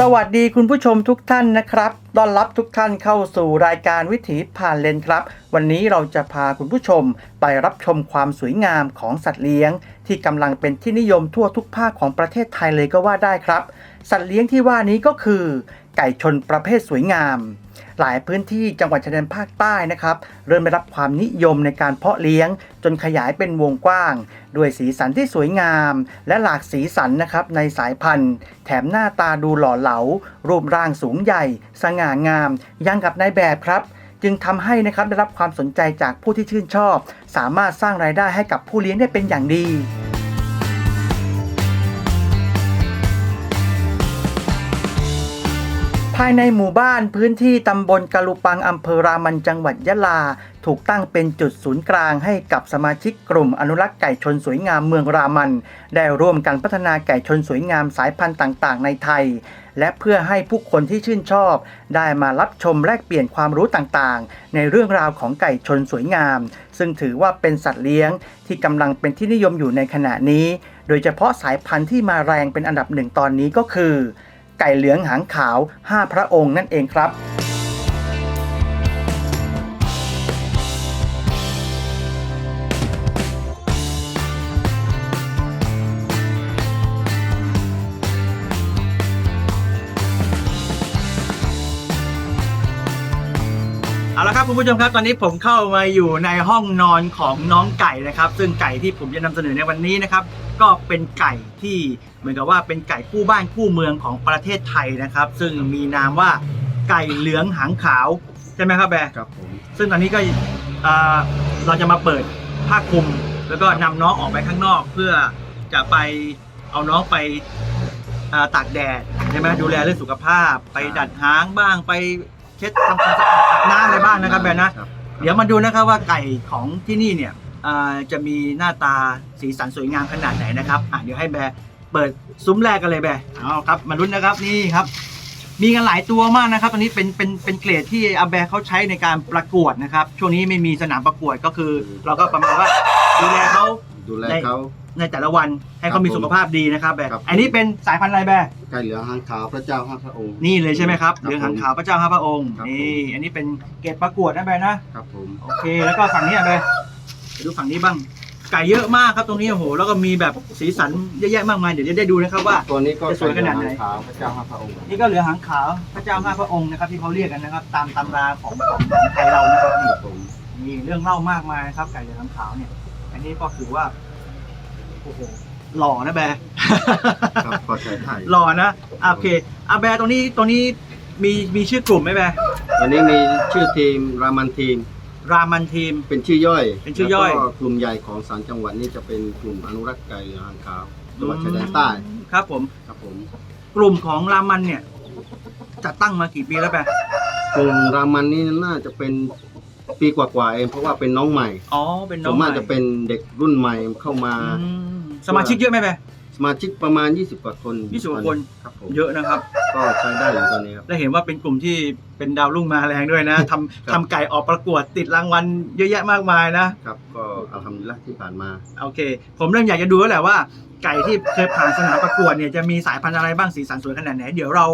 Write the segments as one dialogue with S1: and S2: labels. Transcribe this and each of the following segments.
S1: สวัสดีคุณผู้ชมทุกท่านนะครับ ต้อนรับทุกท่านเข้าสู่รายการวิถีผ่านเลนครับ วันนี้เราจะพาคุณผู้ชมไปรับชมความสวยงามของสัตว์เลี้ยง ที่กำลังเป็นที่นิยมทั่วทุกภาคของประเทศไทยเลยก็ว่าได้ครับ สัตว์เลี้ยงที่ว่านี้ก็คือ ไก่ชนประเภทสวยงาม หลายพื้นที่จังหวัดชายแดนภาคใต้นะครับ เริ่มได้รับความนิยมในการเพาะเลี้ยง จนขยายเป็นวงกว้าง ด้วยสีสันที่สวยงาม และหลากสีสันนะครับในสายพันธุ์ แถมหน้าตาดูหล่อเหลา รูปร่างสูงใหญ่ สง่างามยังกับนายแบบครับ จึงทำให้นะครับได้รับความสนใจจากผู้ที่ชื่นชอบ สามารถสร้างรายได้ให้กับผู้เลี้ยงได้เป็นอย่างดี ภายในหมู่บ้านพื้นที่ตำบลกะลุปังอำเภอรามันจังหวัดยะลา ถูกตั้งเป็นจุดศูนย์กลางให้กับสมาชิกกลุ่มอนุรักษ์ไก่ชนสวยงามเมืองรามัน ได้ร่วมกันพัฒนาไก่ชนสวยงามสายพันธุ์ต่างๆ ในไทย และเพื่อให้ผู้คนที่ชื่นชอบ ได้มารับชมแลกเปลี่ยนความรู้ต่างๆ ในเรื่องราวของไก่ชนสวยงาม ซึ่งถือว่าเป็นสัตว์เลี้ยงที่กำลังเป็นที่นิยมอยู่ในขณะนี้ โดยเฉพาะสายพันธุ์ที่มาแรงเป็นอันดับหนึ่งตอนนี้ก็คือ ไก่เหลืองหางขาว 5 พระองค์นั่นเองครับเอาละครับคุณผู้ชมครับตอนนี้ผมเข้ามาอยู่ในห้องนอนของน้องไก่นะครับ ซึ่งไก่ที่ผมจะนำเสนอในวันนี้นะครับ ก็เป็นไก่ที่เหมือนกับว่าเป็นไก่คู่บ้านคู่เมืองของประเทศไทยนะครับ ซึ่งมีนามว่าไก่เหลืองหางขาวใช่ไหมครับแบร์
S2: ครับผม
S1: ซึ่งตอนนี้ก็เอ่อเราจะมาเปิดผ้าคลุม แล้วก็นำน้องออกไปข้างนอก เพื่อจะไปเอาน้องไปเอ่อตากแดดใช่ไหมดูแลเรื่องสุขภาพ ไปดัดหางบ้างไปเช็ดทำความสะอาดอาบน้ำอะไรบ้างนะครับแบร์นะ
S2: ครับ
S1: เดี๋ยวมาดูนะครับว่าไก่ของที่นี่เนี่ยอ่า จะมีหน้าตาสีสันสวยงามขนาดไหนนะครับอะเดี๋ยวให้แบร์เปิดซุ้มแรกกันเลยแบร์เอาครับมาลุ้นนะครับนี่ครับ มีกันหลายตัวมากนะครับตอนนี้เป็นเป็นเป็นเกรดที่อาแบร์เขาใช้ในการประกวดนะครับ ช่วงนี้ไม่มีสนามประกวดก็คือ เราก็ประมาณว่าดูแลเขา
S2: ดูแลเขา
S1: ในแต่ละวันให้เขามี
S2: ครับผม
S1: สุขภาพดีนะครับแบร์
S2: ครับ
S1: อันนี้เป็นสายพันธุ์อะไรแบร์
S2: ไก่เหลืองหางขาวพระเจ้าห้าพระองค์
S1: นี่เลยใช่ไหมครับ
S2: ครับ
S1: เหลืองหางขาวพระเจ้าห้าพระองค์
S2: ครับผม
S1: นี่อันนี้เป็นเกรดประกวดนะแบร์นะ
S2: ครับผม
S1: โอเค แล้วก็ฝั่งนี้อะไปไป ดูฝั่งนี้บ้าง ไก่เยอะมากครับตรงนี้โอ้โห แล้วก็มีแบบสีสันเยอะแยะมากมายเดี๋ยวจะได้ดูนะครับว่า
S2: ตัวนี้ก็
S1: จะสวยขนาดไหน
S2: ไก่เหลืองหางขาวพระเจ้าห้าพระองค์
S1: นี่ก็เหลือหางขาวพระเจ้าห้าพระองค์นะครับที่เขาเรียกกันนะครับ ตามตำราของของของไทยเรานะครับนี่
S2: ครับผม
S1: มีเรื่องเล่ามากมายนะครับ ไก่เหลืองหางขาวเนี่ย อันนี้ก็ถือว่าโอ้โหหล่อนะแบร์
S2: ครับพอใช้ไทย
S1: หล่อนะอะโอเคอะแบร์ตรงนี้ตรงนี้มีมีชื่อกลุ่มไหมแบร์
S2: วันนี้มีชื่อทีมรามันทีม
S1: รามันทีม
S2: เป็นชื่อย่อย
S1: เป็นชื่อย่อย
S2: แล้วก็กลุ่มใหญ่ของสารจังหวัดนี่จะเป็นกลุ่มอนุรักษ์ไก่เหลืองหางขาวจังหวัดชายแดนใต้
S1: ครับผม
S2: ครับผม
S1: กลุ่มของรามันเนี่ยจัดตั้งมากี่ปีแล้วแบร์
S2: กลุ่มรามันนี่น่าจะเป็นปีกว่าๆเองเพราะว่าเป็นน้องใหม่
S1: อ๋อเป็นน้
S2: ส่
S1: อ
S2: ว
S1: ง
S2: น
S1: ให
S2: มาก
S1: ม่
S2: จะเป็นเด็กรุ่นใหม่เข้ามา
S1: อืมสมาชิกเยอะไหมแบร์
S2: สมาชิกประมาณ 20 กว่าคน
S1: 20กว่าคน
S2: ครับผม
S1: เยอะนะครับ
S2: ก็ใช้ได้อยู่ตอนนี้ครับ
S1: และเห็นว่าเป็นกลุ่มที่เป็นดาวรุ่งมาแรงด้วยนะทำ
S2: ครับ
S1: ทำไก่ออกประกวดติดรางวัลเยอะแยะมากมายนะ
S2: ครับ ก็เอาทำดีละที่ผ่านมา
S1: โอเค ผมเริ่มอยากจะดูแล้วแหละว่า ไก่ที่เคยผ่านสนามประกวดเนี่ยจะมีสายพันธุ์อะไรบ้างสีสันสวยขนาดไหนเดี๋ยวเรา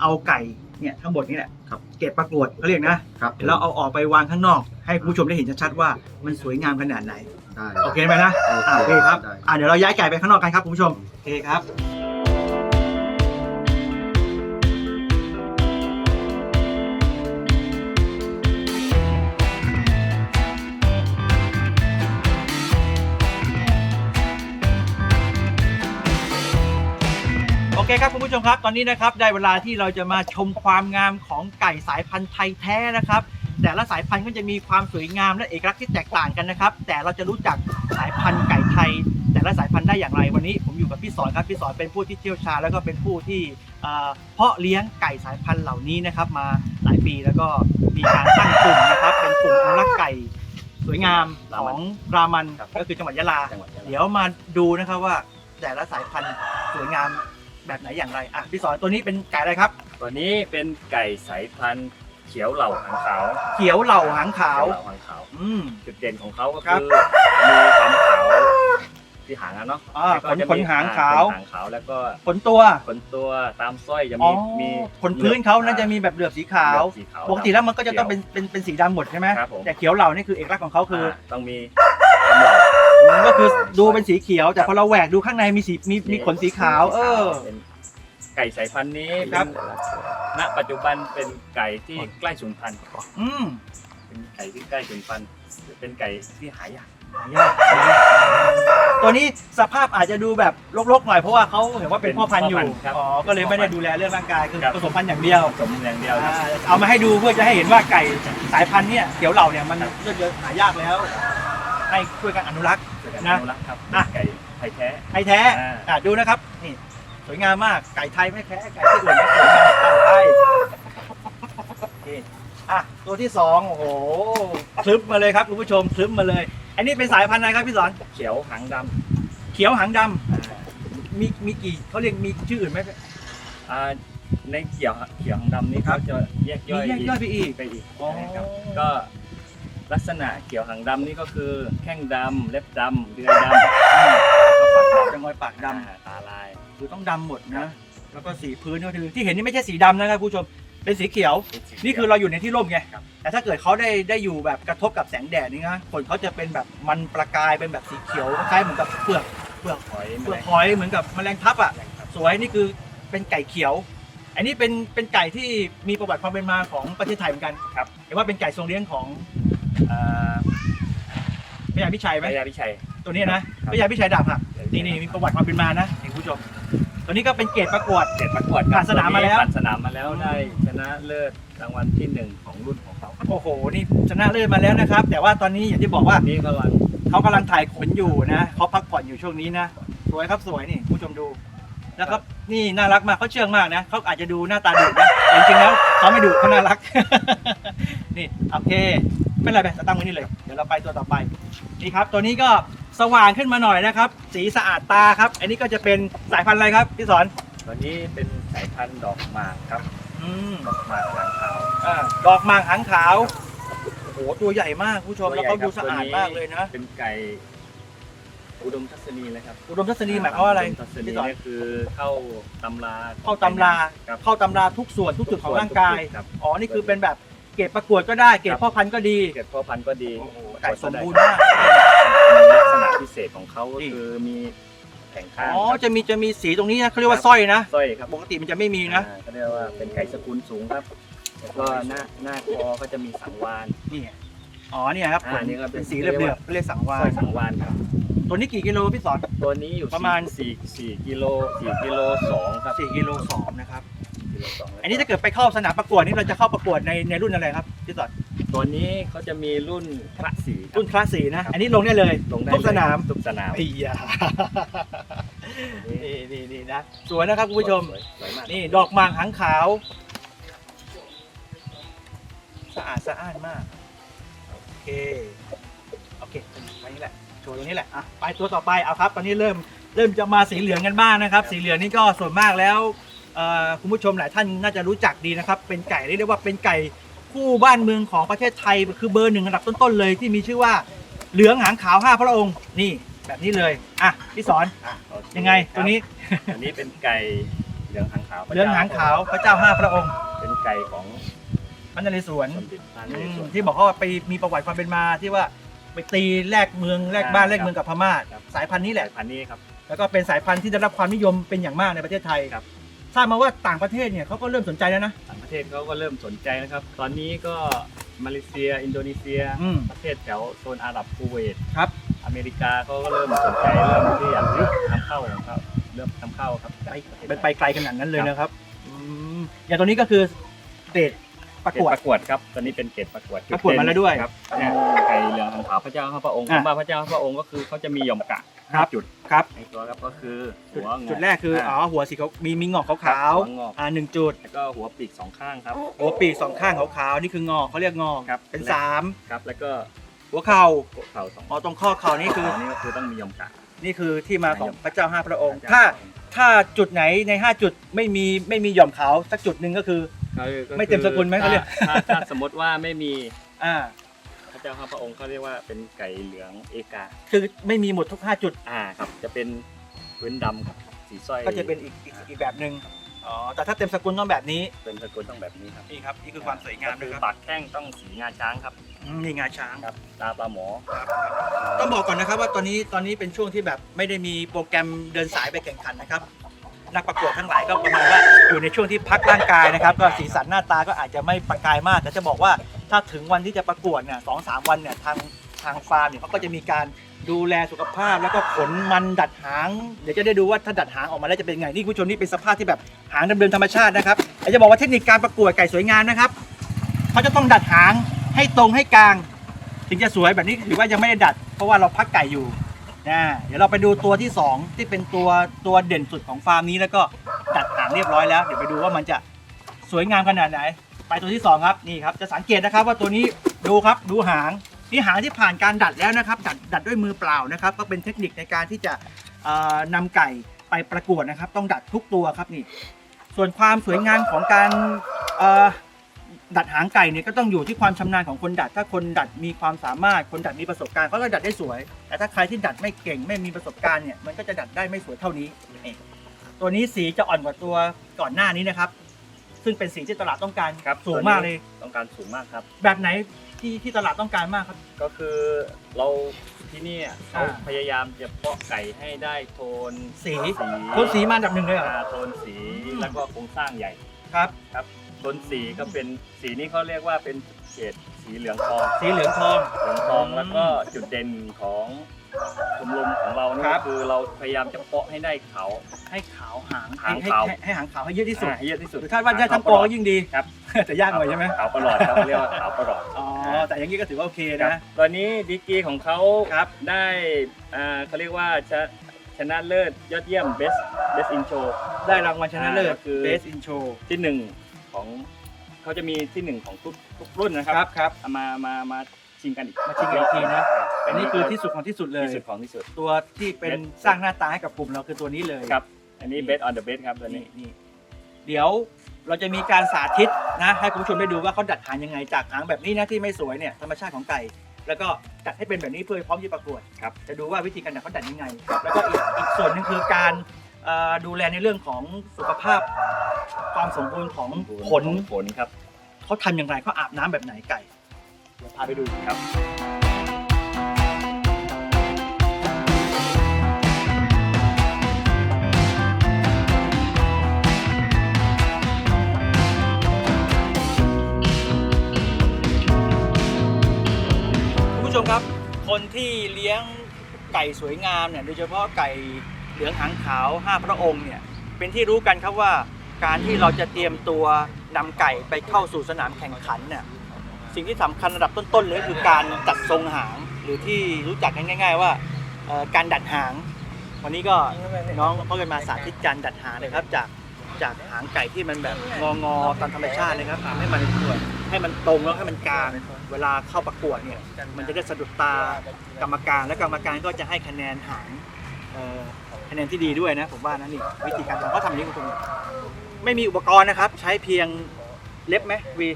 S1: เอาไก่ เนี่ยทั้งหมดนี้แหละ
S2: ครับ
S1: เก็บประกวดเขาเรียกนะครับเดี๋ยวเราเอาออกไปวางข้างนอก ให้คุณผู้ชมได้เห็นชัดๆว่ามันสวยงามขนาดไหน
S2: ได้
S1: โอเคไหมนะอ่าโอเคครับ
S2: ได้
S1: อ่าเดี๋ยวเราย้ายไก่ไปข้างนอกกันครับคุณผู้ชม โอเคครับ เคครับคุณผู้ชมผู้ชมครับ ตอนนี้นะครับได้เวลาที่เราจะมาชมความงามของไก่สายพันธุ์ไทยแท้นะครับ แต่ละสายพันธุ์ก็จะมีความสวยงามและเอกลักษณ์ที่แตกต่างกันนะครับ แต่เราจะรู้จักสายพันธุ์ไก่ไทย แต่ละสายพันธุ์ได้อย่างไรวันนี้ ผมอยู่กับพี่สอนครับพี่สอนเป็นผู้ที่เชี่ยวชาญแล้วก็เป็นผู้ที่เอ่อเพาะเลี้ยงไก่สายพันธุ์เหล่านี้นะครับ มาหลายปีแล้วก็มีการตั้งกลุ่มนะครับ เป็นกลุ่มอนุรักษ์ไก่สวยงามของรามัน
S2: ครับ
S1: ก็คือจังหวัดยะลา
S2: จังหวัดยะลา
S1: เดี๋ยวมาดูนะครับว่าแต่ละสายพันธุ์สวยงาม แบบไหนอย่างไรอะพี่สอนตัวนี้เป็นไก่อะไรครับ
S3: ตัวนี้เป็นไก่สายพันธุ์เขียวเหล่าหางขาว
S1: เขียวเหล่าหางขาว
S3: เขียวเหล่าหางขาว
S1: อืม
S3: จุดเด่นของเขาก็
S1: ครั
S3: คื
S1: บ
S3: อมีความขาวที่หางอะเนาะ
S1: อ่า
S3: แล้วก็จะ
S1: ขน
S3: มี
S1: ขนหางขาว
S3: ขนหางขาวแล้วก็
S1: ขนตัว
S3: ขนตัวตามสร้อยจะ
S1: อ๋อ
S3: มีมี
S1: ขนพื้นเขาน่าจะมีแบบเหลือบสีขาว
S3: เหลือบสีขาว
S1: ปกติแล้วมันก็จะต้องเป็นเป็นเป็นสีดำหมดใช่ไหม
S3: ครับผม
S1: แต่เขียวเหล่านี่คือเอกลักษณ์ของเขาคือา
S3: ต้องมี กำเหล่า
S1: อืมก็คือดูเป็นสีเขียว แต่พอเราแหวกดูข้างในมีสีมีมีขนสีขาว เออ
S3: เป็นไก่สายพันธุ์นี้
S1: ครับ
S3: เป็นณปัจจุบันเป็นไก่ที่ใกล้สูญพันธุ์
S1: อืม
S3: เป็นไก่ที่ใกล้สูญพันธุ์ เป็นไก่ที่หายาก
S1: ยากตัวนี้สภาพอาจจะดูแบบรกๆหน่อยเพราะว่าเขาเห็นว่าเป็นพ่อพันธุ์อยู่
S3: ครับ
S1: อ๋อก็เลยไม่ได้ดูแลเรื่องร่างกายคือ
S3: ครับ
S1: ผสมพันธุ์อย่างเดียว
S3: สมอย่างเดียวครับ
S1: อ่าเอามาให้ดูเพื่อจะให้เห็นว่าไก่สายพันธุ์เนี่ยเขียวเหล่าเนี่ยมันเลือกเยอะหายากแล้ว ให้ช่วยกันอนุรักษ์
S3: ช่วยกัน
S1: นะ
S3: อนุรักษ์ครับ
S1: อะ
S3: ไก่ไทยแท้
S1: ไทยแท้
S3: อ่า
S1: อะดูนะครับ นี่ สวยงามมาก ไก่ไทยไม่แพ้ ไก่ที่อื่นนะสวยงามอะไปโอเคอะ ตัวที่สองโอ้โหคลึบมาเลยครับคุณผู้ชมคลึบมาเลย อันนี้เป็นสายพันธุ์อะไรครับพี่สอน
S3: เขียวหางด
S1: เขียวหางดำำ
S3: อ่า
S1: มีมีกี่เขาเรียกมีชื่ออื่นไหม
S3: อ่าในเขียวเขียวหางดำนี่
S1: ครั
S3: เขา
S1: บ
S3: จะแยกย่อย
S1: มีแยกย่อยไปอีก
S3: ไปอีก
S1: อ๋อ
S3: นะครับก็ ลักษณะเขียวหางดำนี่ก็คือแข้งดำเล็บดำเดือยดำแล้วก็ปากดำ
S1: จะงอยปากดำ
S3: อ่าตาลาย
S1: คือต้องดำหมด
S3: ครั
S1: นะ
S3: บ
S1: แล้วก็สีพื้นก็คือที่เห็นนี่ไม่ใช่สีดำนะครับคุณผู้ชม เป็นสีเขียว
S3: เป็นสี
S1: นี่คือเราอยู่ในที่ร่มไง
S3: ครับ
S1: แต่ถ้าเกิดเขาได้ได้อยู่แบบกระทบกับแสงแดดนี่นะผลเขาจะเป็นแบบมันประกายเป็นแบบสีเขียวคล้ายเหมือนกับเปลือกเปลือก
S3: หอย
S1: เปลือกหอยเหมือนกับแมลงทับอะ สวยนี่คือเป็นไก่เขียว อันนี้เป็นเป็นไก่ที่มีประวัติความเป็นมาของประเทศไทยเหมือนกัน
S3: ครับ
S1: เห็นว่าเป็นไก่ทรงเลี้ยงของ
S3: อ่า
S1: พระยาพิชัยไห
S3: พ
S1: ม
S3: ระยาพิชัย
S1: ตัวนี้นะครับพระยาพิชัยดาบหักนี่นี่มีประวัติความเป็นมานะเห็นคุณผู้ชม ตัวนี้ก็เป็นเกรดประกวด
S3: เจ็ดประกวด
S1: ผ่านสนามมาแล้ว
S3: ผ่านสนามมาแล้วได้ชนะเลิศรางวัลที่หนึ่งของรุ่นของเขา
S1: โอ้โหนี่ชนะเลิศมาแล้วนะครับ แต่ว่าตอนนี้อย่างที่บอกว่า
S3: นี่กำลัง
S1: เขากำลังถ่ายขนอยู่นะเขาพักผ่อนอยู่ช่วงนี้นะสวยครับสวยนี่ผู้ชมดูแล้วครับนี่น่ารักมากเขาเชื่องมากนะเขาอาจจะดูหน้าตาดุนะแต่จริงๆแล้วเขาไม่ดุเขาน่ารัก นี่โอเค ไม่เป็นไรไปตั้งไว้นี่เลย เดี๋ยวเราไปตัวต่อไป นี่ครับ ตัวนี้ก็สว่างขึ้นมาหน่อยนะครับ สีสะอาดตาครับ อันนี้ก็จะเป็นสายพันธุ์อะไรครับพี่สอน
S3: ตัวนี้เป็นสายพันธุ์ดอกหมากครับ
S1: อืม
S3: ดอกหมากหางขาว
S1: อ่าดอกหมากหางขาว โอ้โห ตัวใหญ่มากคุณผู้ชม แล้วก็ดูสะอาดมากเลยนะ
S3: เป็นไก่ อุดมทัศนีเลยครับ
S1: อุดมทัศนีหมายความว่าอะไร
S3: อุดมทัศนี
S1: พี่สอน
S3: เนี่ยคือเข้าตำรา
S1: เข้าตำรา
S3: ครับ
S1: เข้าตำราทุกส่วนทุกจุดของร่างกาย
S3: ครับ
S1: อ๋อ นี่คือเป็นแบบ เกรดประกวดก็ได้เกรดพ่อพันธุ์ก็ดี
S3: เกิดพ่อพันธุ์ก็ดี
S1: โอ้โหไก่สมบูรณ์มาก
S3: ลักษณะพิเศษของเขาก็
S1: นี่
S3: คือมีแข่งข้าง
S1: อ๋อ
S3: ครับ
S1: จะมีจะมีสีตรงนี้นะเขาเรียกว่าสร้อยนะ
S3: สร้อยครับ
S1: ปกติมันจะไม่มีนะ
S3: อ่าเขาเรียกว่าเป็นไก่สกุลสูงครับ แล้วก็หน้าหน้าคอก็จะมีสังวาน
S1: นี่ไงอ๋อเนี่ยครับ
S3: อ่านี่ก็เป็
S1: เป็น
S3: น
S1: สีเหลือบๆเรียกสังวา
S3: สร้อนยสังวานครับ
S1: ตัวนี้กี่กิโลพี่สอน
S3: ตัวนี้อยู่
S1: ประมาณ
S3: สี่สี่กิโลสี่กิโลสองครับ
S1: สี่กิโลสองนะครับ
S3: กิโลส อง
S1: อันนี้ถ้าเกิดไปเข้าสนามประกวดนี่เราจะเข้าประกวดในในรุ่นอะไรครับพี่สอน
S3: ตัวนี้เขาจะมีรุ่นพระสีคบ
S1: รุ่นคลาสสีนะ อันนี้ลงได้เลย
S3: ลงได้
S1: ทุกสนาม
S3: ทุกสนาม
S1: ไอ้ยานี่นี่นี่นะสวยนะครับคุณผู้ชม
S3: สวยสวยมาก
S1: นี่ดอกหมากหางขาว สะอาดสะอ้านมาก โอเค โอเคไปนี้แหละ โชว์ตรงนี้แหละ อะ ไปตัวต่อไป เอาครับ ตอนนี้เริ่ม เริ่มจะมาสีเหลืองกันบ้างนะครับ สีเหลืองนี่ก็ส่วนมากแล้ว เอ่อคุณผู้ชมหลายท่านน่าจะรู้จักดีนะครับ เป็นไก่เรียกได้ว่าเป็นไก่คู่บ้านเมืองของประเทศไทย คือเบอร์หนึ่งอันดับต้นๆเลยที่มีชื่อว่าเหลืองหางขาวห้าพระองค์นี่แบบนี้เลยอะพี่สอน
S3: โอเค
S1: ยังไงตัวนี้
S3: ครับตัวนี้เป็นไก่เหลืองหางขาว
S1: เหลืองหางขาวพระเจ้าห้าพระองค์
S3: เป็นไก่ของ
S1: พระนเรศวร
S3: สมเด็จพระน
S1: อื
S3: เร
S1: ม
S3: ศวร
S1: ที่บอกว่าไปมีประวัติความเป็นมาที่ว่าไปตีแลกเมืองแลกบ้าน
S3: อ่า
S1: แลกเมืองกับพม่า
S3: ครับ
S1: สายพันธุ์นี้แหละ
S3: สายพันธุ์นี้ครับ
S1: แล้วก็เป็นสายพันธุ์ที่ได้รับความนิยมเป็นอย่างมากในประเทศไทย
S3: ครับ
S1: ทราบมาว่าต่างประเทศเนี่ยเขาก็เริ่มสนใจแล้วนะ
S3: ต่างประเทศเขาก็เริ่มสนใจนะครับ ตอนนี้ก็มาเลเซีย อินโดนีเซีย
S1: อืม
S3: ประเทศแถวโซนอาหรับคูเวต
S1: ครับ
S3: อเมริกาเขาก็เริ่มสนใจเริ่มที่อยากจะนำเข้าของเขานเลือกนำเข้าครับ
S1: ไปไปไปไกลขนาดนั้นเลยนะครับอืมอย่างตัวนี้ก็คือเกรดประ
S3: เกร
S1: ก
S3: ด
S1: วด
S3: ประกวดครับตอนนี้เป็นเกรดประกวด
S1: ประกวดมาแล้วด้วย
S3: ครับเนี่ยไก่เหลืองหางขาวพระเจ้าข้าพระองค์
S1: อะ
S3: คำว่าพระเจ้าข้าพระองค์ก็คือเขาจะมีหย่อมกะ
S1: ครับ
S3: จุด
S1: ครับ
S3: ในตัวครับก็คือ
S1: จุด
S3: หัวงอก
S1: จุดแรกคืออ๋อหัวสีเขามีมีงอกขาว
S3: ครับ
S1: ขาว
S3: หัวงอก
S1: อ่าหนึ่งจุด
S3: แล้วก็หัวปีกสองข้างครับ
S1: หัวปีกสองข้างขาวขาวๆนี่คืองอกเขาเรียกงอก
S3: ครับ
S1: เป็นสาม
S3: ครับแล้วก็
S1: หัวเข่า
S3: หัวเข่าสอง
S1: อ๋อตรงข้อเข่านี่คือ
S3: อันนี้ก็คือต้องมีหย่อมกะ
S1: นี่คือที่มาของพระเจ้าห้าพระองค์
S3: พระเจ้า
S1: ถ้าถ้าจุดไหนในห้าจุดไม่มีไม่มีหย่อมขาวสักจุดหนึ่งก็คือ
S3: ก็คือ
S1: ไม่เต็มสกุลไหมเขาเรียก
S3: ถ้าถ้าสมมติว่าไม่มี
S1: อ่า
S3: พระเจ้าข้าพระองค์เขาเรียกว่าเป็นไก่เหลืองเอกา
S1: คือไม่มีหมดทุกห้าจุด
S3: อ่าครับ จะเป็นเว้นดำกับสีสร้อย
S1: ก็จะเป็นอีกอีกอีกแบบหนึ่งอ๋อแต่ถ้าเต็มสกุลต้องแบบนี้
S3: เป็นสกุลต้องแบบนี้ครับ
S1: นี่ครับนี่คือความสวยงาม
S3: ก็
S1: นะ
S3: คือ
S1: ครับ
S3: ปากแข้งต้องสีงาช้างครับ
S1: อืมนี่งาช้าง
S3: ครับตาปลาหมอ
S1: ต้องบอกก่อนนะครับว่าตอนนี้ตอนนี้เป็นช่วงที่แบบไม่ได้มีโปรแกรมเดินสายไปแข่งขันนะครับ นักประกวดทั้งหลายก็ประมาณว่าอยู่ในช่วงที่พักร่างกายนะครับ ก็สีสันหน้าตาก็อาจจะไม่ประกายมากแต่จะบอกว่า ถ้าถึงวันที่จะประกวดเนี่ยสองสามวันเนี่ยทางทางฟาร์มเนี่ยเขาก็จะมีการดูแลสุขภาพแล้วก็ขนมันดัดหาง เดี๋ยวจะได้ดูว่าถ้าดัดหางออกมาแล้วจะเป็นไงนี่คุณผู้ชมนี่เป็นสภาพที่แบบหางเดิมๆธรรมชาตินะครับแต่จะบอกว่าเทคนิคการประกวดไก่สวยงามนะครับเขาจะต้องดัดหางให้ตรงให้กลาง ถึงจะสวยแบบนี้ถือว่ายังไม่ได้ดัด เพราะว่าเราพักไก่อยู่นะเดี๋ยวเราไปดูตัวที่ 2 ที่เป็นตัวตัวเด่นสุดของฟาร์มนี้แล้วก็ดัดหางเรียบร้อยแล้ว เดี๋ยวไปดูว่ามันจะสวยงามขนาดไหน ไปตัวที่ 2 ครับนี่ครับจะสังเกตนะครับว่าตัวนี้ดูครับดูหางนี่หางที่ผ่านการดัดแล้วนะครับ ดัดดัดด้วยมือเปล่านะครับ ก็เป็นเทคนิคในการที่จะเอ่อนำไก่ไปประกวดนะครับ ต้องดัดทุกตัวครับนี่ ส่วนความสวยงามของการดัดหางไก่เนี่ยก็ต้องอยู่ที่ความชำนาญของคนดัด ถ้าคนดัดมีความสามารถคนดัดมีประสบการณ์เขาก็ดัดได้สวย แต่ถ้าใครที่ดัดไม่เก่งไม่มีประสบการณ์เนี่ยมันก็จะดัดได้ไม่สวยเท่านี้ ตัวนี้สีจะอ่อนกว่าตัวก่อนหน้านี้นะครับ ซึ่งเป็นสีที่ตลาดต้องการ
S3: ครับ
S1: สูงมากเลย
S3: ต้องการสูงมากครับ
S1: แบบไหนที่ที่ตลาดต้องการมากครับ
S3: ก็คือเราที่นี่เขา
S1: อ่า
S3: พยายามจะเพาะไก่ให้ได้โทน
S1: สี
S3: สี
S1: โทนสีมาอันดับหนึ่งเลยเหรอ
S3: อ่าโทนสี
S1: อืม
S3: แล้วก็โครงสร้างใหญ่
S1: ครับ
S3: ครับโทนสีก็เป็นสีนี้เขาเรียกว่าเป็นเฉดสีเหลืองทอง
S1: สีเหลืองทอง
S3: เหลืองทอง
S1: อืม
S3: แล้วก็จุดเด่นของ ชมรมของเรานี่
S1: ครั
S3: ก็
S1: บ
S3: คือเราพยายามจะเพาะให้ได้เขา
S1: ให้ขาวหาง
S3: หาง
S1: ให้
S3: ขาว
S1: ให้ให้หางขาวให้เยอะที่สุด
S3: อ่าให้เยอะที่สุด
S1: หรือคาดว่าได้ทั้งโปรก็ยิ่งดี
S3: ครับ
S1: แต่ยากหน่อยใช่ไหม
S3: ขาวประหลอดครับเรียกว่าขาวประหลอด
S1: อ๋อแต่อย่างนี้ก็ถือว่าโอเค
S3: ครับ
S1: นะ
S3: ตอนนี้ดีกรีของเขา
S1: ครับ
S3: ได้อ่าเขาเรียกว่าชะชนะเลิศยอดเยี่ยม best best in show
S1: ได้รางวัลชนะเลิศ
S3: อ่าก็คือ
S1: Best in Show
S3: ที่หนึ่งของเขาจะมีที่หนึ่งของทุกทุกรุ่นนะครับ
S1: ครับครับ
S3: เอามา มา มาชิงกันอีก
S1: มาชิงกันอีกทีนะ
S3: อ่า
S1: อันนี้คือที่สุดของที่สุดเลย
S3: ที่สุดของที่สุด
S1: ตัวที่เป็นสร้างหน้าตาให้กับกลุ่มเราคือตัวนี้เลย
S3: ครับ อันนี้ best on the best ครับตัวนี้
S1: นี่นี่เดี๋ยวเราจะมีการสาธิตนะให้คุณผู้ชมได้ดูว่าเขาดัดหางยังไงจากหางแบบนี้นะที่ไม่สวยเนี่ยธรรมชาติของไก่แล้วก็ดัดให้เป็นแบบนี้เพื่อพร้อมที่ประกวด
S3: ครับ
S1: จะดูว่าวิธีการดัดเขาดัดยังไง แล้วก็อีกอีกส่วนหนึงคือการเอ่อดูแลในเรื่องของสุขภาพ ความสมบูรณ์ของขน
S3: ผลครับ
S1: เขาทำอย่างไรเขาอาบน้ำแบบไหนไก่เดี๋ยวพาไปดู
S3: ครับ
S1: ที่เลี้ยงไก่สวยงามเนี่ยโดยเฉพาะไก่เหลืองหางขาวห้าพระองค์เนี่ยเป็นที่รู้กันครับว่าการที่เราจะเตรียมตัวนำไก่ไปเข้าสู่สนามแข่งขันเนี่ยสิ่งที่สำคัญระดับต้นๆเลยคือการจัดทรงหางหรือที่รู้จักกันง่าย ๆ ว่าการดัดหาง วันนี้ก็น้องเขากันมาสาธิตการดัดหางเลยครับจากจากหางไก่ที่มันแบบงองอๆตามธรรมชาติเลยครับให้มันให้มันตรงแล้วให้มันกลาง เวลาเข้าประกวดเนี่ยมันจะได้สะดุดตากรรมการและกรรมการก็จะให้คะแนนหางเอ่อคะแนนที่ดีด้วยนะผมว่านะนี่วิธีการทำเขาทำอย่างนี้คุณผู้ชมไม่มีอุปกรณ์นะครับ ใช้เพียงเล็บไหมวี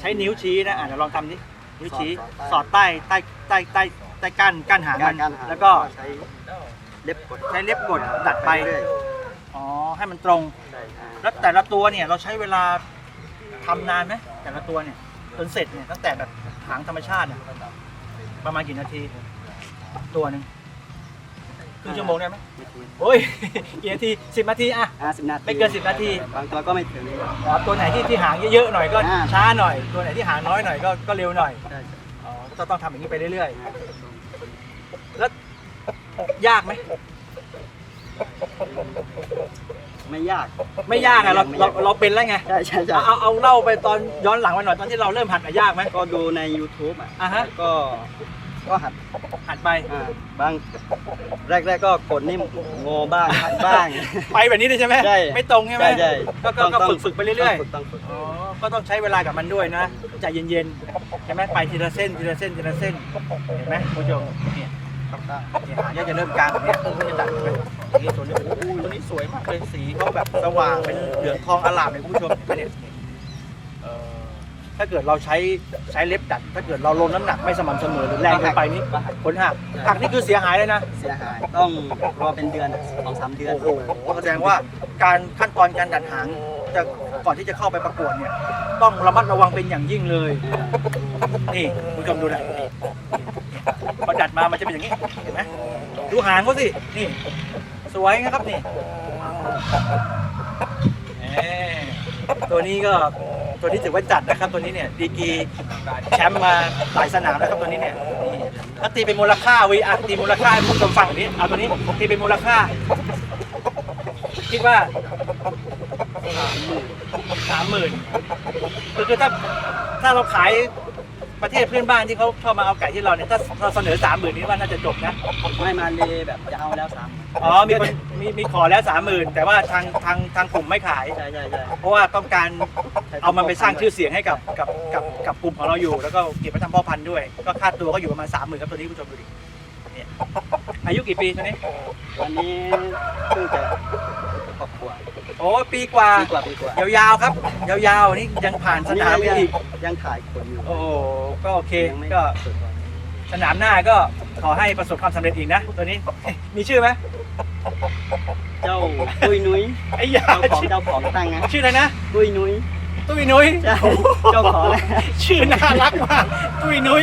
S1: ใช้นิ้วชี้นะอะเดี๋ยวลองทำดินิ้วชี้สอดใต้ใต้ใต้ใต้ใต้ก้านก้านหางมันแล้วก็
S2: ใช้
S1: เล็บกดใช้เล็บกดดัดไปอ๋อให้มันตรง แล้วแต่ละตัวเนี่ยเราใช้เวลาทำนานไหมแต่ละตัวเนี่ยจนเสร็จเนี่ยตั้งแต่แบบ หางธรรมชาติเนี่ยประมาณกี่นาที ตัวหนึ่งครึ่งชั่วโมงได้ไหมโอ้ย กี่นาทีสิบนาทีอะ
S2: ห้าสิบนาที
S1: ไม่เกิน10นาที
S2: บางตัวก็ไม่ถึง
S1: อ๋อตัวไหนที่ที่หางเยอะๆหน่อยก็
S2: อ่า
S1: ช้าหน่อย ตัวไหนที่หางน้อยหน่อยก็ก็เร็วหน่อย
S2: ใช่
S1: อ๋อก็ต้องทำอย่างนี้ไปเรื่อยๆ แล้วยากไหม
S4: ไม่ยาก
S5: ไม่ยากอะเราเราเราเป็นแล้วไง
S4: ใช่ใช่ใช่
S5: เอาเอาเอาเล่าไปตอนย้อนหลังไปหน่อยตอนที่เราเริ่มหัดอะยากไหม
S4: ก็ดูใน YouTube อะ
S5: อะฮะ
S4: ก็ก็หัด
S5: หัดไป
S4: อ่าบางแรกๆก็กดนี่โงบ้างหัดบ้าง
S5: ไปแบบนี้เลยใช่ไหม
S4: ใช่
S5: ไม่ตรงใช่ไหม
S4: ใช่ใช่
S5: ก็ก็ก็ฝึกฝึกไปเรื่อย
S4: ต้องฝึกต้องฝึก
S5: ๆอ๋อ ก็ต้องใช้เวลากับมันด้วยนะ ใจเย็นๆ ใช่ไหมไปทีละเส้นทีละเส้นทีละเส้น เห็นไหมคุณผู้ชมเนี่ย
S4: ครับครับ
S5: เนี่ยหางยากจะเริ่มกลางแบบเนี้ยเออเขาจะดัดไหมอย่าง นี้ตัวนี้โอ้โหตัวนี้สวยมากเลยสีเขาแบบสว่างเป็นเหลืองทองอลามเลยคุณผู้ชมเห็นไหมเนี่ยเออถ้าเกิดเราใช้ใช้เล็บดัด ถ้าเกิดเราลงน้ำหนักไม่สม่ำเสมอหรือแรงเกินไปนี่ผลหักหักนี่คือเสียหายเลยนะ
S4: เสียหายต้องรอเป็นเดือนสองสามเดือน
S5: โอ้โหแสดงว่าการขั้นตอนการดัดหางจะก่อนที่จะเข้าไปประกวดเนี่ย ต้องระมัดระวังเป็นอย่างยิ่งเลย นี่คุณผู้ชมดูนะนี่พอดัดมามันจะเป็นอย่างนี้ เห็นไหมดูหางเขาสิ นี่ สวยนะครับนี่ตัวนี้ก็ตัวนี้ถือว่าจัดนะครับตัวนี้เนี่ยดีกีแชมป์มาหลายสนามนะครับตัวนี้เนี่ยถ้าตีเป็นมูลค่าวีอาร์ตีมูลค่าให้ผู้ชมฟังนี้เอาตัวนี้ตีเป็นมูลค่า คิดว่าสามหมื่นคือถ้าถ้าเราขายประเทศเพื่อนบ้านที่เขาชอบมาเอาไก่ที่เราเนี่ยถ้าเราเสนอสามหมื่นนี้ว่าน่าจะจบนะ
S4: ไม่มาเลยแบบจะเอาแล้วสาม
S5: อ๋อมีคนมีมีขอแล้วสามหมื่นแต่ว่าทางทางทางกลุ่มไม่ขาย
S4: ใช่ใช่ใช่
S5: เพราะว่าต้องการเอามันไปสร้างชื่อเสียงให้กับกับกับกับกลุ่มของเราอยู่ แล้วก็เก็บไว้ทำพ่อพันธุ์ด้วย ก็ค่าตัวก็อยู่ประมาณสามหมื่นครับตัวนี้คุณผู้ชมดูดิเนี่ยอายุกี่ปีตัวนี้
S4: วันนี้เพิ่งจะครอบครัว
S5: โอ้ปีกว่า
S4: ปีกว่าปีกว่ายา
S5: วๆครับ ยาวๆนี่ยังผ่านสนามไปอีก
S4: ยังถ่ายคนอยู่
S5: โอ้โหก็โอเค
S4: ยังไม่
S5: ก็
S4: สุด
S5: สนามหน้าก็ขอให้ประสบความสำเร็จอีกนะ ตัวนี้ มีชื่อไหม
S4: เจ้าปุยนุ้ย
S5: ไอ้ยา
S4: เจ้าของเจ้าของตั้งนะ
S5: ชื่ออะไรนะ
S4: ปุยนุ้ย
S5: ตุ้ยนุ้ย
S4: ใช่เจ้าของนะ
S5: ชื่อน่ารักมากตุ้ยนุ้ย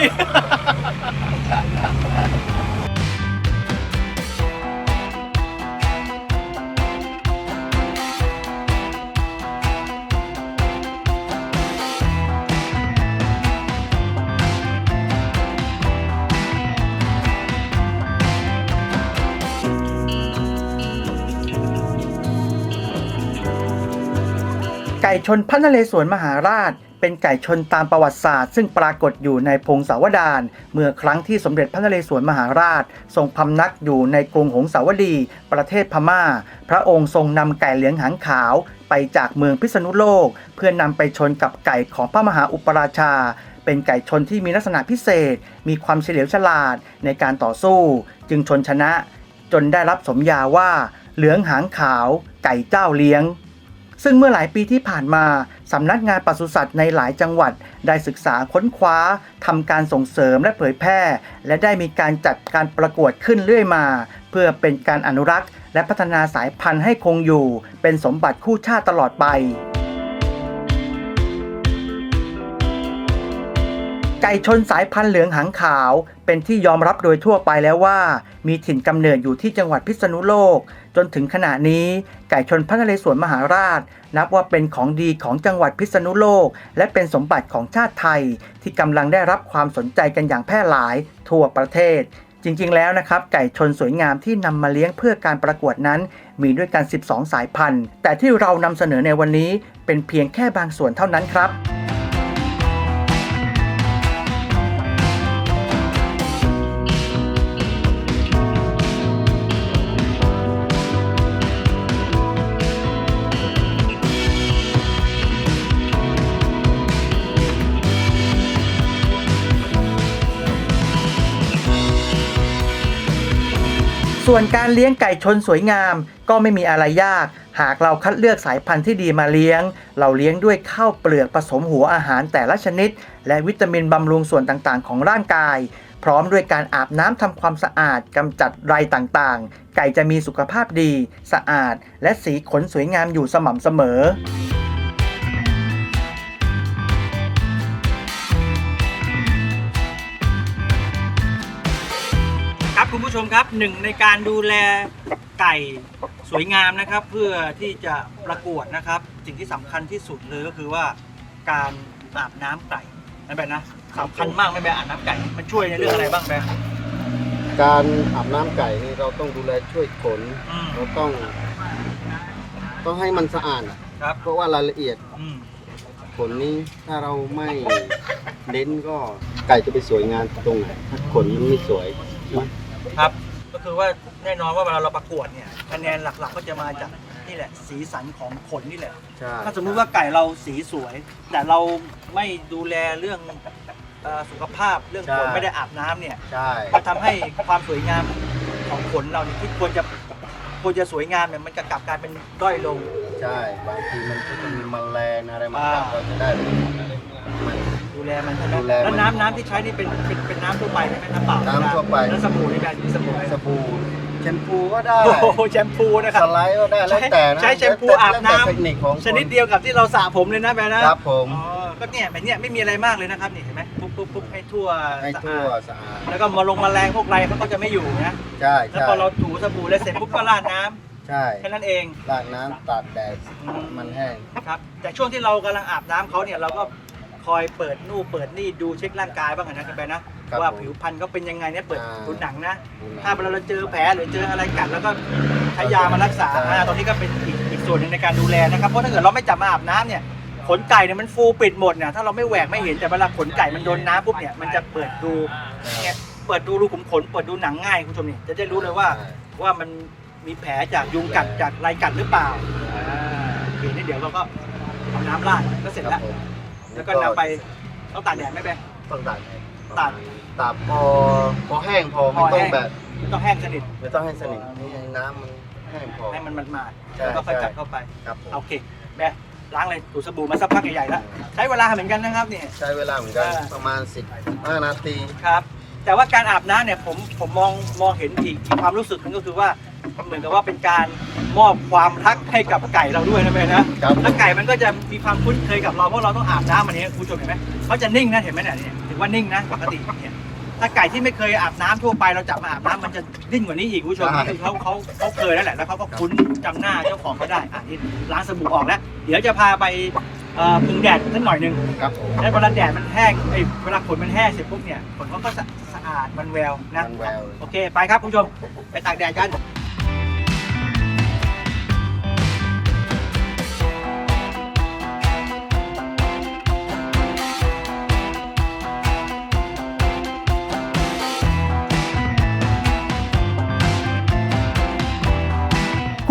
S1: ก่ชนพระนเรศวรมหาราช เป็นไก่ชนตามประวัติศาสตร์ ซึ่งปรากฏอยู่ในพงศาวดารเมื่อครั้งที่สมเด็จพระนเรศวรมหาราช ทรงพำนักอยู่ในกรุงหงสาวดี ประเทศพม่า พระองค์ทรงนำไก่เหลืองหางขาว ไปจากเมืองพิษณุโลก เพื่อนำไปชนกับไก่ของพระมหาอุปราชาเป็นไก่ชนที่มีลักษณะพิเศษ มีความเฉลียวฉลาดในการต่อสู้ จึงชนชนะ จนได้รับสมญาว่า เหลืองหางขาว ไก่เจ้าเลี้ยง ซึ่งเมื่อหลายปีที่ผ่านมาสำนักงานปศุสัตว์ในหลายจังหวัด ได้ศึกษาค้นคว้าทำการส่งเสริมและเผยแพร่ และได้มีการจัดการประกวดขึ้นเรื่อยมา เพื่อเป็นการอนุรักษ์ และพัฒนาสายพันธุ์ให้คงอยู่ เป็นสมบัติคู่ชาติตลอดไป ไก่ชนสายพันธุ์เหลืองหางขาว เป็นที่ยอมรับโดยทั่วไปแล้วว่า มีถิ่นกำเนิดอยู่ที่จังหวัดพิษณุโลก จนถึงขณะนี้ไก่ชนพระนเรศวรมหาราช นับว่าเป็นของดีของจังหวัดพิษณุโลก และเป็นสมบัติของชาติไทย ที่กำลังได้รับความสนใจกันอย่างแพร่หลายทั่วประเทศ จริงๆ แล้วนะครับ ไก่ชนสวยงามที่นำมาเลี้ยงเพื่อการประกวดนั้น มีด้วยกัน 12 สายพันธุ์ แต่ที่เรานำเสนอในวันนี้เป็นเพียงแค่บางส่วนเท่านั้นครับ ส่วนการเลี้ยงไก่ชนสวยงาม ก็ไม่มีอะไรยาก หากเราคัดเลือกสายพันธุ์ที่ดีมาเลี้ยง เราเลี้ยงด้วยข้าวเปลือกผสมหัวอาหารแต่ละชนิด และวิตามินบำรุงส่วนต่างๆ ของร่างกาย พร้อมด้วยการอาบน้ำทำความสะอาดกำจัดไรต่างๆ ไก่จะมีสุขภาพดี สะอาด และสีขนสวยงามอยู่สม่ำเสมอ
S5: ผู้ชมครับหนึ่งในการดูแลไก่สวยงามนะครับ เพื่อที่จะประกวดนะครับ สิ่งที่สำคัญที่สุดเลยก็คือว่าการอาบน้ำไก่นั่นแบะนะสำคัญมากไม่แบะอาบน้ำไก่มันช่วยในเรื่องอะไรบ้างแบะ
S2: การอาบน้ำไก่นี่เราต้องดูแลช่วยขน
S1: อืม
S2: เราต้อง ต้องให้มันสะอาดอะ
S1: ครับ
S2: เพราะว่ารายละเอียด
S1: อืม
S2: ขนนี้ถ้าเราไม่เน้นก็ไก่จะไปสวยงามตรงไหนถ้าขนมันไม่สวย ใช่ไหม
S1: ครับ ก็คือว่าแน่นอนว่าเวลาเราประกวดเนี่ยคะแนนหลักๆก็จะมาจากนี่แหละ สีสันของขนนี่แหละ
S2: ใช่
S1: ถ้าสมมุติว่าไก่เราสีสวย แต่เราไม่ดูแลเรื่องเอ่อสุขภาพเรื่องขนไม่ได้อาบน้ำเนี่ย
S2: ใช่
S1: มันทำให้ความสวยงามของขนเราเนี่ยที่ควรจะควรจะสวยงามเนี่ยมันจะกลับกลายเป็นด้อยลง
S2: ใช่ บางทีมันก็จะมีแมลงอะไรมา
S1: อ่า
S2: กัดเราจะได้ มัน
S1: ดูแลมันใช่ไหม
S2: ดูแลมัน
S1: แล้วน้ำน้ำที่ใช้นี่เป็นเป็นเป็นน้ำทั่วไปใช่ไหมน้ำเปล่า
S2: น้ำทั่วไป
S1: แล้วสบู่นี่แบบสบู่อะไร
S2: สบู่แชมพูก็ได้
S1: โอ้โหแชมพูนะค
S2: ส
S1: รับ
S2: ไลด์ก็ได้แล้วแต่นะ
S1: ใช้แชมพู
S2: แล้วแต่
S1: อาบน้ำ
S2: แล้วแต่เทคนิคของค
S1: ชนิดเดียวกับที่เราสระผมเลยนะแบร์นะ ครับ
S2: ผม
S1: อ๋อ ก็เนี่ยแบบเนี้ยไม่มีอะไรมากเลยนะครับนี่เห็นไหมปุ๊บปุ๊บปุ๊บให้ทั่ว
S2: ให้
S1: สะ
S2: ทั่
S1: อาวด
S2: สะอาด
S1: แล้วก็มาลงแมาแรงพวกไรเขาก็จะไม่อยู่นะ
S2: ใช่
S1: แล้ว
S2: ใช่
S1: พอเราถูสบู่แล้วเสร็จปุ๊บก็ราดน้ำ
S2: ใช่
S1: แค่นั้นเอง
S2: ลากน้ำตากแดดมันแห้ง
S1: ครับแต่ช่วงที่เรากำลังอาบน้ำเขาเนี่ยเราก็ คอยเปิดนู่นเปิดนี่ดูเช็คร่างกายบ้างนะกันไปนะ
S2: ครับ
S1: ว่า
S2: ผม
S1: ผิวพรรณเขาเป็นยังไงเนี่ยเปิด
S2: อ่า
S1: ดูหนังนะ
S2: ดูหนัง
S1: ถ้าเวลาเราเจอแผลหรือเจออะไรกัดแล้วก็ใช้ยามารักษา
S2: ใช่
S1: อ่าตรงนี้ก็เป็นอีกอีกส่วนหนึ่งในการดูแลนะครับ เพราะถ้าเกิดเราไม่จับมาอาบน้ำเนี่ย ขนไก่เนี่ยมันฟูปิดหมดเนี่ยถ้าเราไม่แหวกไม่เห็นแต่เวลาขนไก่มันโดนน้ำปุ๊บเนี่ยมันจะเปิดดูเนี่ยเปิดดูรูขุมขนเปิดดูหนังง่ายคุณผู้ชมนี่จะได้รู้เลยว่า ว่ามันมีแผลจากยุงกัดจากไรกัดหรือเปล่าอ่าโอเคนี่เดี๋ยวเราก็เอาน้ำราดก็เสร็จ
S2: ค
S1: แล้
S2: รับ
S1: ว
S2: ผม
S1: แล้วก็นำไปต้องตากแดดไหมแบง
S2: ต้องตาก
S1: ตาก
S2: ตากพอพอแห้งพอ
S1: พอ
S2: ไม่ต้อ
S1: แห้
S2: ง
S1: ง
S2: แบบ
S1: ต้องแห้งสนิท
S2: ไม่ต้องให้สนิทนี่น้ำมันแห้งพอ
S1: ให้มันมันมาด
S2: ใช่
S1: แล้วก็ค่อย
S2: ใช่
S1: กัดเข้าไป
S2: ครับผม
S1: โอเคแบงล้างเลยถูสบู่มาสักพักใหญ่ๆแล้วใช้เวลาเหมือนกันนะครับเนี่ย
S2: ใช้เวลาเหมือนกัน
S1: อ่า
S2: ประมาณ15นาที
S1: ครับ แต่ว่าการอาบน้ำเนี่ยผมผมมองมองเห็นอีกอีกความรู้สึกหนึงก็คือว่า เหมือนกับว่าเป็นการมอบความรักให้กับไก่เราด้วยนะแม่นะครับ แล้วไก่มันก็จะมีความคุ้นเคยกับเราเพราะเราต้องอาบน้ำมันนี้คุณผู้ชมเห็นไหมเขาจะนิ่งนะเห็นไหมเนี่ยเนี่ยถือว่านิ่งนะปกติเนี่ยถ้าไก่ที่ไม่เคยอาบน้ำทั่วไปเราจับมาอาบน้ำมันจะนิ่งกว่านี้อีกคุณผู้ชม
S2: ใช่
S1: คือเขาเขาเขาเคยแล้วแหละแล้วเขาก็คุ้นจำหน้าเจ้าของเขาได้อะนี่ล้างสบู่ออกแล้ว เดี๋ยวจะพาไปเอ่อพึ่งแดดสักหน่อยหนึง
S2: ครับผม
S1: แล้วเวลาแดดมันแห้งเอ้ยเวลาขนมันแห้งเสร็จปุ๊บเนี่ยขนเขาก็สะสะอาดมันแววนะ
S2: มันแวว
S1: โอเค ไปครับคุณผู้ชม ไปตากแดดกัน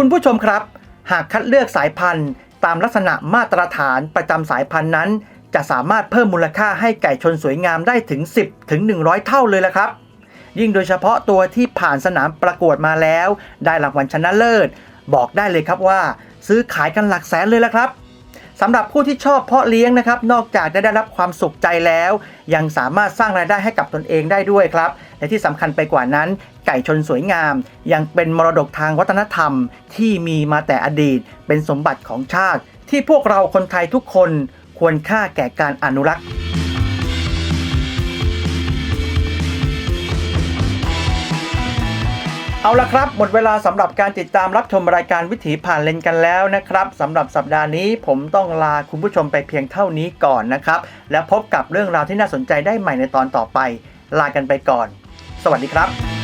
S6: คุณผู้ชมครับ หากคัดเลือกสายพันธุ์ ตามลักษณะมาตรฐานประจำสายพันธุ์นั้น จะสามารถเพิ่มมูลค่าให้ไก่ชนสวยงามได้ถึง 10 ถึง 100 เท่าเลยละครับ ยิ่งโดยเฉพาะตัวที่ผ่านสนามประกวดมาแล้ว ได้รางวัลชนะเลิศ บอกได้เลยครับว่า ซื้อขายกันหลักแสนเลยละครับ สำหรับผู้ที่ชอบเพาะเลี้ยงนะครับ นอกจากจะได้รับความสุขใจแล้ว ยังสามารถสร้างรายได้ให้กับตนเองได้ด้วยครับ และที่สำคัญไปกว่านั้น ไก่ชนสวยงาม ยังเป็นมรดกทางวัฒนธรรม ที่มีมาแต่อดีต เป็นสมบัติของชาติ ที่พวกเราคนไทยทุกคนควรค่าแก่การอนุรักษ์ เอาละครับ หมดเวลาสำหรับการติดตามรับชมรายการวิถีผ่านเลนกันแล้วนะครับสำหรับสัปดาห์นี้ผมต้องลาคุณผู้ชมไปเพียงเท่านี้ก่อนนะครับ แล้วพบกับเรื่องราวที่น่าสนใจได้ใหม่ในตอนต่อไป ลากันไปก่อน สวัสดีครับ